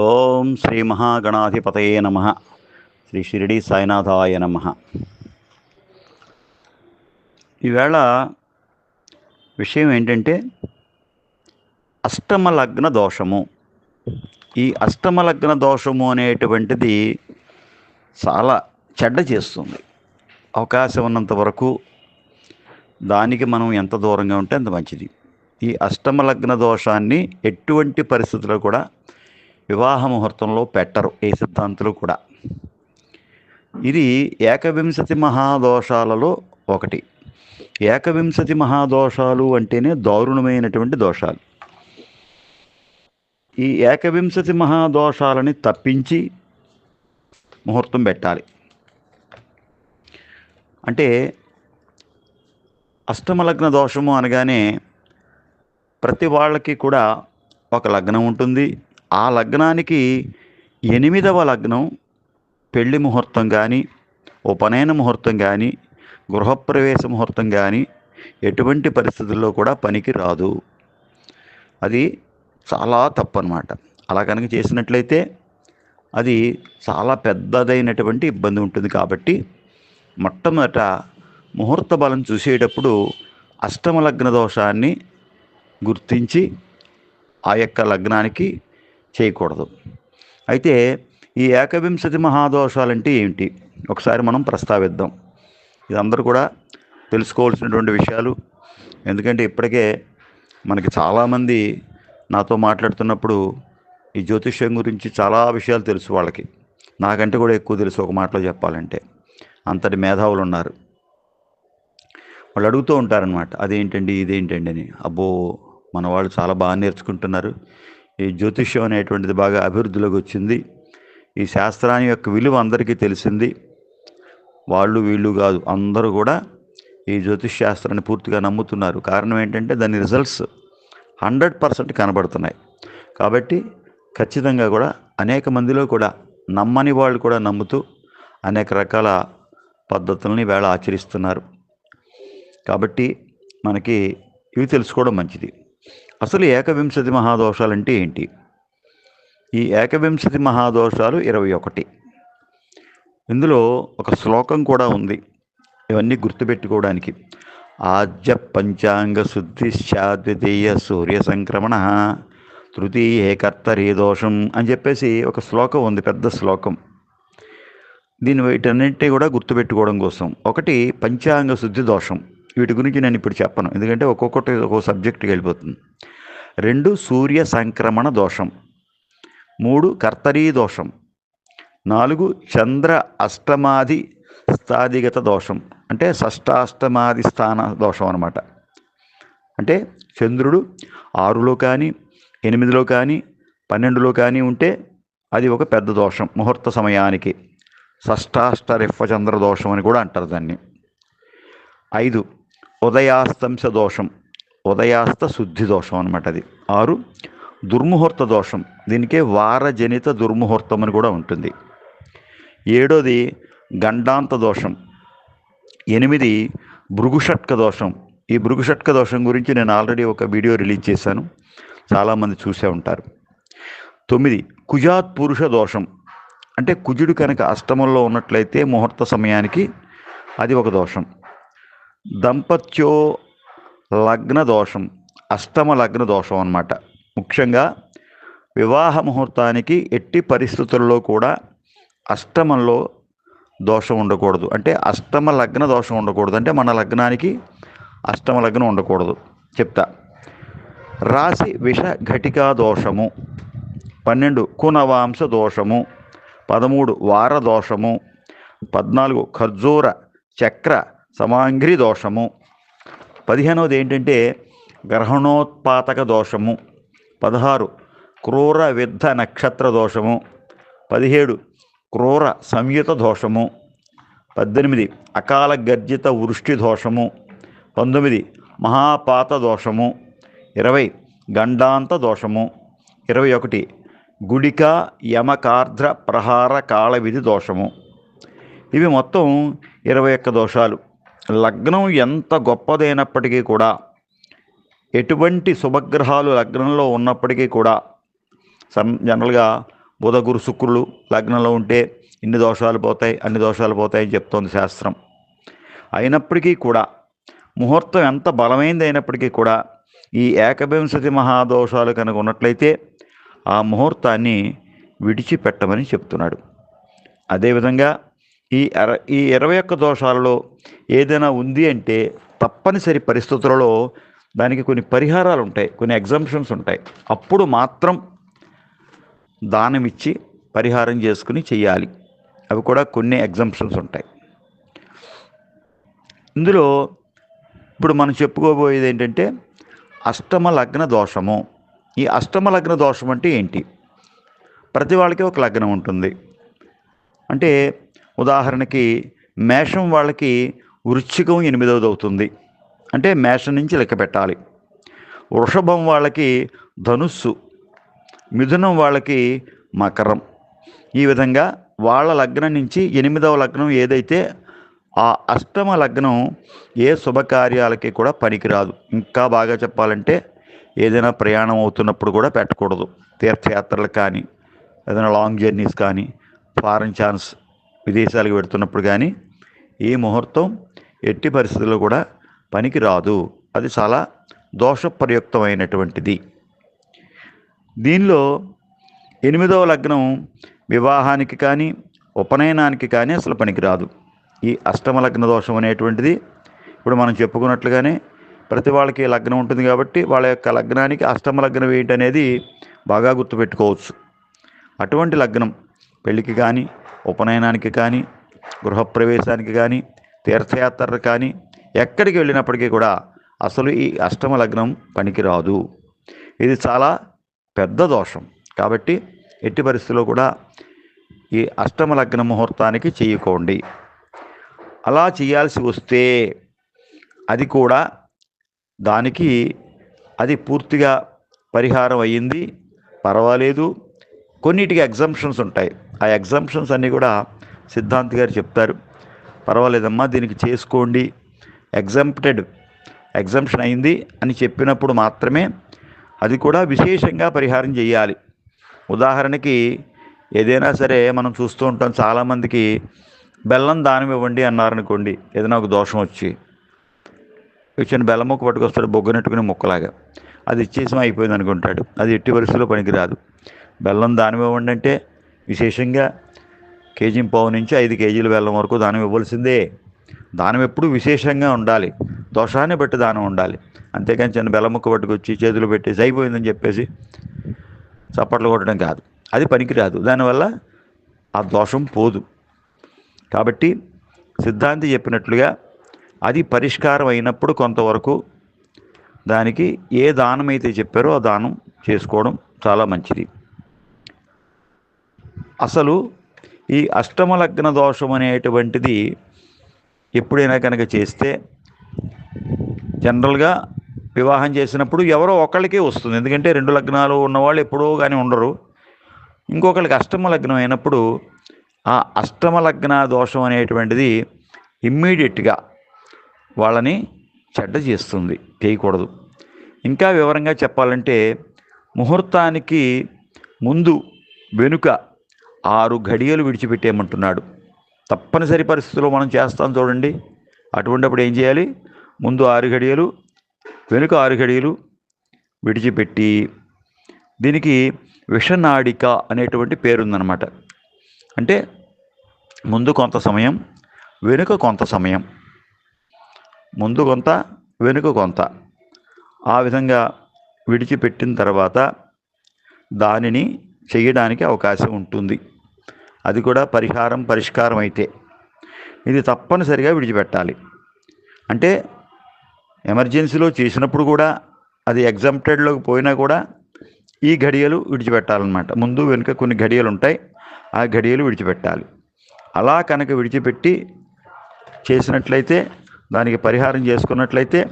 ఓం శ్రీ మహాగణాధిపతయే నమ. శ్రీ షిరిడి సాయినాథాయ నమ. ఈవేళ విషయం ఏంటంటే అష్టమ లగ్న దోషము. ఈ అష్టమ లగ్న దోషము అనేటువంటిది చాలా చెడ్డ చేస్తుంది. అవకాశం ఉన్నంత వరకు దానికి మనం ఎంత దూరంగా ఉంటే అంత మంచిది. ఈ అష్టమ లగ్న దోషాన్ని ఎటువంటి పరిస్థితుల్లో కూడా వివాహ ముహూర్తంలో పెట్టరు ఏ సిద్ధాంతులు కూడా. ఇది ఏకవింశతి మహాదోషాలలో ఒకటి. ఏకవింశతి మహాదోషాలు అంటేనే దారుణమైనటువంటి దోషాలు. ఈ ఏకవింశతి మహాదోషాలని తప్పించి ముహూర్తం పెట్టాలి. అంటే అష్టమ లగ్న దోషము అనగానే ప్రతి వాళ్ళకి కూడా ఒక లగ్నం ఉంటుంది ఆ లగ్నానికి ఎనిమిదవ లగ్నం పెళ్ళి ముహూర్తం కానీ ఉపనయన ముహూర్తం కానీ గృహప్రవేశ ముహూర్తం కానీ ఎటువంటి పరిస్థితుల్లో కూడా పనికి రాదు. అది చాలా తప్పు అనమాట అలా కనుక చేసినట్లయితే అది చాలా పెద్దదైనటువంటి ఇబ్బంది ఉంటుంది కాబట్టి మొట్టమొదట ముహూర్త బలం చూసేటప్పుడు అష్టమ లగ్న దోషాన్ని గుర్తించి ఆ యొక్క లగ్నానికి చేయకూడదు. అయితే ఈ ఏకవింశతి మహాదోషాలంటే ఏమిటి? ఒకసారి మనం ప్రస్తావిద్దాం. ఇది అందరూ కూడా తెలుసుకోవాల్సినటువంటి విషయాలు. ఎందుకంటే ఇప్పటికే మనకి చాలామంది నాతో మాట్లాడుతున్నప్పుడు ఈ జ్యోతిష్యం గురించి చాలా విషయాలు తెలుసు వాళ్ళకి. నాకంటే కూడా ఎక్కువ తెలుసు ఒక మాటలో చెప్పాలంటే. అంతటి మేధావులు ఉన్నారు వాళ్ళు అడుగుతూ ఉంటారనమాట అదేంటండి ఇదేంటండి అని. అబ్బో మన వాళ్ళు చాలా బాగా నేర్చుకుంటున్నారు. ఈ జ్యోతిష్యం అనేటువంటిది బాగా అభివృద్ధిలోకి వచ్చింది. ఈ శాస్త్రాన్ని యొక్క విలువ అందరికీ తెలిసింది. వాళ్ళు వీళ్ళు కాదు అందరూ కూడా ఈ జ్యోతిష్ శాస్త్రాన్ని పూర్తిగా నమ్ముతున్నారు. కారణం ఏంటంటే దాని రిజల్ట్స్ హండ్రెడ్ పర్సెంట్ కనబడుతున్నాయి. కాబట్టి ఖచ్చితంగా కూడా అనేక మందిలో కూడా నమ్మని వాళ్ళు కూడా నమ్ముతూ అనేక రకాల పద్ధతుల్ని వేళ ఆచరిస్తున్నారు. కాబట్టి మనకి ఇవి తెలుసుకోవడం మంచిది. అసలు ఏకవింశతి మహాదోషాలు అంటే ఏంటి? ఈ ఏకవింశతి మహాదోషాలు ఇరవై ఒకటి. ఇందులో ఒక శ్లోకం కూడా ఉంది. ఇవన్నీ గుర్తుపెట్టుకోవడానికి. ఆద్య పంచాంగ శుద్ధి ద్వితీయ సూర్య సంక్రమణ తృతీయ కర్తరీ దోషం అని చెప్పేసి ఒక శ్లోకం ఉంది పెద్ద శ్లోకం. దీని వీటన్నింటి కూడా గుర్తుపెట్టుకోవడం కోసం. ఒకటి పంచాంగ శుద్ధి దోషం. వీటి గురించి నేను ఇప్పుడు చెప్పను. ఎందుకంటే ఒక్కొక్కటి ఒక్కొక్క సబ్జెక్ట్కి వెళ్ళిపోతుంది. రెండు సూర్య సంక్రమణ దోషం. మూడు కర్తరీ దోషం. నాలుగు చంద్ర అష్టమాది స్థాదిగత దోషం. అంటే షష్టాష్టమాది స్థాన దోషం అనమాట అంటే చంద్రుడు ఆరులో కానీ ఎనిమిదిలో కానీ పన్నెండులో కానీ ఉంటే అది ఒక పెద్ద దోషం ముహూర్త సమయానికి. షష్టాష్ట రిఫ్వచంద్ర దోషం అని కూడా అంటారు దాన్ని. ఐదు ఉదయాస్తంశ దోషం ఉదయాస్త శుద్ధి దోషం అనమాట అది. ఆరు దుర్ముహూర్త దోషం దీనికే వారజనిత దుర్ముహూర్తం అని కూడా ఉంటుంది. ఏడోది గండాంత దోషం ఎనిమిది భృగుషట్క దోషం ఈ భృగుషట్క దోషం గురించి నేను ఆల్రెడీ ఒక వీడియో రిలీజ్ చేశాను. చాలామంది చూసే ఉంటారు. తొమ్మిది కుజాత్ పురుష దోషం అంటే కుజుడు కనుక అష్టమంలో ఉన్నట్లయితే ముహూర్త సమయానికి అది ఒక దోషం. దంపత్యో లగ్న దోషం అష్టమ లగ్న దోషం అన్నమాట. ముఖ్యంగా వివాహ ముహూర్తానికి ఎట్టి పరిస్థితుల్లో కూడా అష్టమంలో దోషం ఉండకూడదు. అంటే అష్టమ లగ్న దోషం ఉండకూడదు. అంటే మన లగ్నానికి అష్టమ లగ్నం ఉండకూడదు. చెప్తా. రాశి విష ఘటికా దోషము పన్నెండు కునవాంశ దోషము పదమూడు వార దోషము పద్నాలుగు ఖర్జూర చక్ర సమాంగ్రి దోషము పదిహేనవది ఏంటంటే గ్రహణోత్పాతక దోషము పదహారు క్రూర విద్ధ నక్షత్ర దోషము పదిహేడు క్రూర సంయుత దోషము పద్దెనిమిది అకాల గర్జిత వృష్టి దోషము పంతొమ్మిది మహాపాత దోషము ఇరవై గండాంత దోషము ఇరవై ఒకటి గుడిక యమకార్ద్ర ప్రహార కాళవిధి దోషము ఇవి మొత్తం ఇరవై ఒక్క దోషాలు. లగ్నం ఎంత గొప్పదైనప్పటికీ కూడా ఎటువంటి శుభగ్రహాలు లగ్నంలో ఉన్నప్పటికీ కూడా సమ్ జనరల్గా బుధ గురు శుక్రులు లగ్నంలో ఉంటే ఇన్ని దోషాలు పోతాయి అన్ని దోషాలు పోతాయి అని చెప్తోంది శాస్త్రం. అయినప్పటికీ కూడా ముహూర్తం ఎంత బలమైంది అయినప్పటికీ కూడా ఈ ఏకవింశతి మహాదోషాలు కనుక ఉన్నట్లయితే ఆ ముహూర్తాన్ని విడిచిపెట్టమని చెప్తున్నాడు. అదేవిధంగా ఈ ఎర ఈ ఇరవై ఒక్క దోషాలలో ఏదైనా ఉంది అంటే తప్పనిసరి పరిస్థితులలో దానికి కొన్ని పరిహారాలు ఉంటాయి కొన్ని ఎగ్జామ్షన్స్ ఉంటాయి. అప్పుడు మాత్రం దానం ఇచ్చి పరిహారం చేసుకుని చేయాలి. అవి కూడా కొన్ని ఎగ్జామ్షన్స్ ఉంటాయి. ఇందులో ఇప్పుడు మనం చెప్పుకోబోయేది ఏంటంటే అష్టమ లగ్న దోషము. ఈ అష్టమ లగ్న దోషం అంటే ఏంటి? ప్రతి వాళ్ళకి ఒక లగ్నం ఉంటుంది. అంటే ఉదాహరణకి మేషం వాళ్ళకి వృశ్చికం ఎనిమిదవది అవుతుంది అంటే మేషం నుంచి లెక్క పెట్టాలి. వృషభం వాళ్ళకి ధనుస్సు మిథునం వాళ్ళకి మకరం. ఈ విధంగా వాళ్ళ లగ్నం నుంచి ఎనిమిదవ లగ్నం ఏదైతే ఆ అష్టమ లగ్నం ఏ శుభకార్యాలకి కూడా పనికిరాదు. ఇంకా బాగా చెప్పాలంటే ఏదైనా ప్రయాణం అవుతున్నప్పుడు కూడా పెట్టకూడదు. తీర్థయాత్రలు కానీ ఏదైనా లాంగ్ జర్నీస్ కానీ ఫారెన్ ఛాన్స్ విదేశాలకు పెడుతున్నప్పుడు కానీ ఈ ముహూర్తం ఎట్టి పరిస్థితుల్లో కూడా పనికి రాదు అది చాలా దోషప్రయుక్తమైనటువంటిది దీనిలో ఎనిమిదవ లగ్నం వివాహానికి కానీ ఉపనయనానికి కానీ అసలు పనికిరాదు. ఈ అష్టమ లగ్న దోషం అనేటువంటిది ఇప్పుడు మనం చెప్పుకున్నట్లుగానే ప్రతి వాళ్ళకి లగ్నం ఉంటుంది కాబట్టి వాళ్ళ యొక్క లగ్నానికి అష్టమ లగ్నం ఏంటనేది బాగా గుర్తుపెట్టుకోవచ్చు. అటువంటి లగ్నం పెళ్ళికి కానీ ఉపనయనానికి కానీ గృహప్రవేశానికి కానీ తీర్థయాత్ర కానీ ఎక్కడికి వెళ్ళినప్పటికీ కూడా అసలు ఈ అష్టమ లగ్నం పనికిరాదు. ఇది చాలా పెద్ద దోషం. కాబట్టి ఎట్టి పరిస్థితుల్లో కూడా ఈ అష్టమ లగ్న ముహూర్తానికి చేయకోండి. అలా చేయాల్సి వస్తే అది కూడా దానికి అది పూర్తిగా పరిహారం అయ్యింది పర్వాలేదు. కొన్నిటికి ఎగ్జంప్షన్స్ ఉంటాయి. ఆ ఎగ్జంప్షన్స్ అన్నీ కూడా సిద్ధాంత్ గారు చెప్తారు. పర్వాలేదమ్మా దీనికి చేసుకోండి. ఎగ్జాంప్టెడ్ ఎగ్జంప్షన్ అయింది అని చెప్పినప్పుడు మాత్రమే అది కూడా విశేషంగా పరిహారం చేయాలి. ఉదాహరణకి ఏదైనా సరే మనం చూస్తూ ఉంటాం చాలామందికి బెల్లం దానం ఇవ్వండి అన్నారనుకోండి ఏదైనా ఒక దోషం వచ్చి. వచ్చిన బెల్లం ముక్క పట్టుకొస్తాడు బొగ్గనెట్టుకుని ముక్కలాగా. అది ఇచ్చేసి అయిపోయింది అనుకుంటాడు అది ఎట్టి పరిస్థితుల్లో పనికిరాదు. బెల్లం దానం ఇవ్వండి అంటే విశేషంగా కేజీ పావు నుంచి ఐదు కేజీల బెల్లం వరకు దానం ఇవ్వాల్సిందే. దానం ఎప్పుడు విశేషంగా ఉండాలి. దోషాన్ని బట్టి దానం ఉండాలి. అంతేకాని చిన్న బెల్లం ముక్క పట్టుకొచ్చి చేతులు పెట్టేసి అయిపోయిందని చెప్పేసి చప్పట్లు కొట్టడం కాదు. అది పనికిరాదు. దానివల్ల ఆ దోషం పోదు. కాబట్టి సిద్ధాంతి చెప్పినట్లుగా అది పరిష్కారం అయినప్పుడు కొంతవరకు దానికి ఏ దానం అయితే చెప్పారో ఆ దానం చేసుకోవడం చాలా మంచిది. అసలు ఈ అష్టమ లగ్న దోషం అనేటువంటిది ఎప్పుడైనా కనుక చేస్తే జనరల్గా వివాహం చేసినప్పుడు ఎవరో ఒకళ్ళకే వస్తుంది. ఎందుకంటే రెండు లగ్నాలు ఉన్నవాళ్ళు ఎప్పుడో కానీ ఉండరు. ఇంకొకళ్ళకి అష్టమ లగ్నం అయినప్పుడు ఆ అష్టమ లగ్న దోషం అనేటువంటిది ఇమ్మీడియట్గా వాళ్ళని చెడ్డ చేస్తుంది చేయకూడదు. ఇంకా వివరంగా చెప్పాలంటే ముహూర్తానికి ముందు వెనుక ఆరు ఘడియలు విడిచిపెట్టేయమంటున్నాడు. తప్పనిసరి పరిస్థితుల్లో మనం చేస్తాం చూడండి. అటువంటిప్పుడు ఏం చేయాలి? ముందు ఆరు ఘడియలు వెనుక ఆరు ఘడియలు విడిచిపెట్టి దీనికి విషనాడిక అనేటువంటి పేరుందనమాట అంటే ముందు కొంత సమయం వెనుక కొంత సమయం. ముందు కొంత వెనుక కొంత. ఆ విధంగా విడిచిపెట్టిన తర్వాత దానిని చేయడానికి అవకాశం ఉంటుంది. అది కూడా పరిహారం పరిష్కారం అయితే. ఇది తప్పనిసరిగా విడిచిపెట్టాలి. అంటే ఎమర్జెన్సీలో చేసినప్పుడు కూడా అది ఎగ్జామ్టెడ్లోకి పోయినా కూడా ఈ ఘడియలు విడిచిపెట్టాలన్నమాట. ముందు వెనుక కొన్ని ఘడియలు ఉంటాయి ఆ ఘడియలు విడిచిపెట్టాలి. అలా కనుక విడిచిపెట్టి చేసినట్లయితే దానికి పరిహారం చేసుకున్నట్లయితే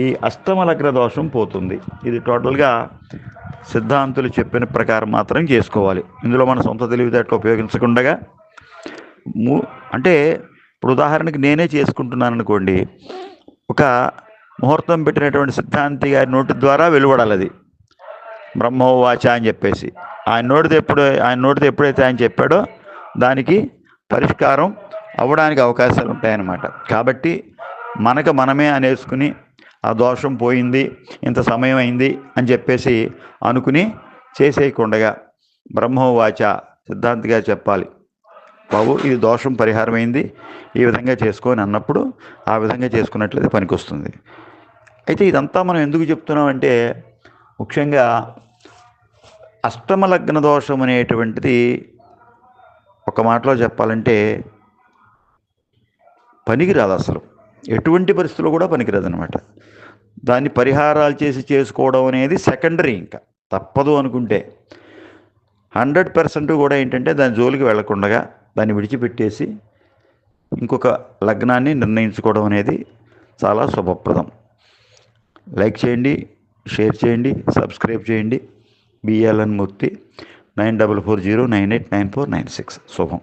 ఈ అస్తమలగ్ర దోషం పోతుంది. ఇది టోటల్గా సిద్ధాంతులు చెప్పిన ప్రకారం మాత్రం చేసుకోవాలి. ఇందులో మన సొంత తెలివితేటలు ఉపయోగించకుండా మూ అంటే ఇప్పుడు ఉదాహరణకి నేనే చేసుకుంటున్నాను అనుకోండి ఒక ముహూర్తం పెట్టినటువంటి సిద్ధాంతి గారి నోటి ద్వారా వెలువడాలి అది. బ్రహ్మోవాచ అని చెప్పేసి. ఆయన నోటితో ఎప్పుడు ఆయన నోటితో ఎప్పుడైతే ఆయన చెప్పాడో దానికి పరిష్కారం అవ్వడానికి అవకాశాలు ఉంటాయన్నమాట. కాబట్టి మనకు మనమే అనేసుకుని ఆ దోషం పోయింది ఇంత సమయం అయింది అని చెప్పేసి అనుకుని చేసేయకుండగా బ్రహ్మోవాచ సిద్ధాంతిగా చెప్పాలి బాబు ఇది దోషం పరిహారమైంది ఈ విధంగా చేసుకొని అన్నప్పుడు ఆ విధంగా చేసుకున్నట్లయితే పనికొస్తుంది. అయితే ఇదంతా మనం ఎందుకు చెప్తున్నామంటే ముఖ్యంగా అష్టమ లగ్న దోషం అనేటువంటిది ఒక మాటలో చెప్పాలంటే పనికిరాదు అసలు. ఎటువంటి పరిస్థితుల్లో కూడా పనికిరాదు అనమాట దాన్ని పరిహారాలు చేసి చేసుకోవడం అనేది సెకండరీ ఇంకా. తప్పదు అనుకుంటే. హండ్రెడ్ పర్సెంట్ కూడా ఏంటంటే దాని జోలికి వెళ్ళకుండా దాన్ని విడిచిపెట్టేసి ఇంకొక లగ్నాన్ని నిర్ణయించుకోవడం అనేది చాలా శుభప్రదం. లైక్ చేయండి షేర్ చేయండి సబ్స్క్రైబ్ చేయండి. BLN Murthy nine double four zero nine eight nine four nine six. శుభం.